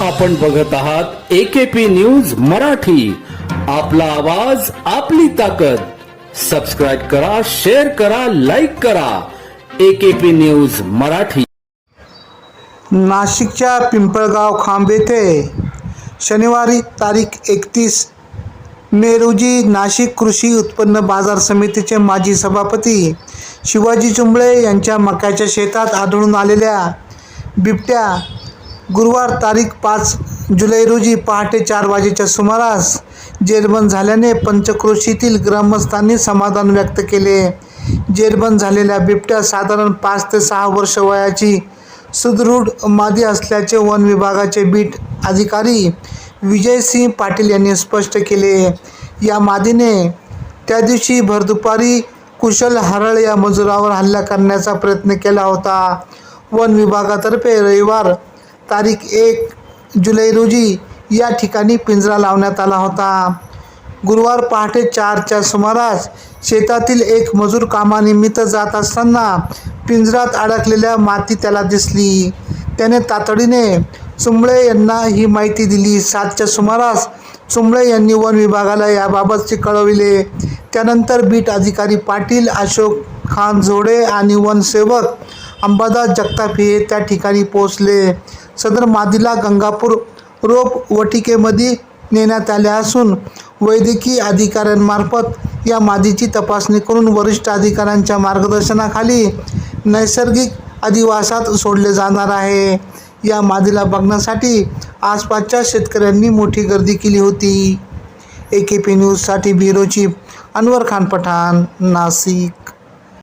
आपण बघत आहात एकेपी न्यूज मराठी. आपला आवाज आपली ताकद. सबस्क्राईब करा शेअर करा लाईक करा. AKP news Marathi. नाशिकच्या पिंपळगाव खांब येथे शनिवारी तारीख एकतीस मे रोजी नाशिक कृषी उत्पन्न बाजार समितीचे माजी सभापती शिवाजी चुंबळे यांच्या मक्याच्या शेतात आढळून आलेल्या बिबट्या गुरुवार तारीख पाच जुलै रोजी पहाटे चार वाजेच्या सुमारास जेरबंद झाल्याने पंचक्रोशीतील ग्रामस्थांनी समाधान व्यक्त केले. जेरबंद झालेल्या बिबट्या साधारण पाच ते सहा वर्ष वयाची सुदृढ मादी असल्याचे वन विभागाचे बीट अधिकारी विजयसिंह पाटील यांनी स्पष्ट केले. या मादीने त्या दिवशी भरदुपारी कुशल हरळ या मजुरावर हल्ला करण्याचा प्रयत्न केला होता. वन विभागातर्फे रविवार तारीख एक जुलै रोजी या ठिकाणी पिंजरा लावण्यात आला होता. गुरुवार पहाटे चारच्या सुमारास शेतातील एक मजूर कामानिमित्त जात असताना पिंजरात अडकलेल्या माती त्याला दिसली. त्याने तातडीने चुंबळे यांना ही माहिती दिली. सातच्या सुमारास चुंबळे यांनी वन विभागाला याबाबतचे कळविले. त्यानंतर बीट अधिकारी पाटील अशोक खान जोडे आणि वनसेवक अंबादास जगताप हे त्या ठिकाणी पोहोचले. सदर मादीला गंगापूर रोप वटिकेमध्ये नेण्यात आले असून वैद्यकीय अधिकाऱ्यांमार्फत या मादीची तपासणी करून वरिष्ठ अधिकाऱ्यांच्या मार्गदर्शनाखाली नैसर्गिक अधिवासात सोडले जाणार आहे. या मादीला बघण्यासाठी आसपासच्या शेतकऱ्यांनी मोठी गर्दी केली होती. ए के पी न्यूजसाठी ब्युरो चीफ अनवर खान पठाण नाशिक.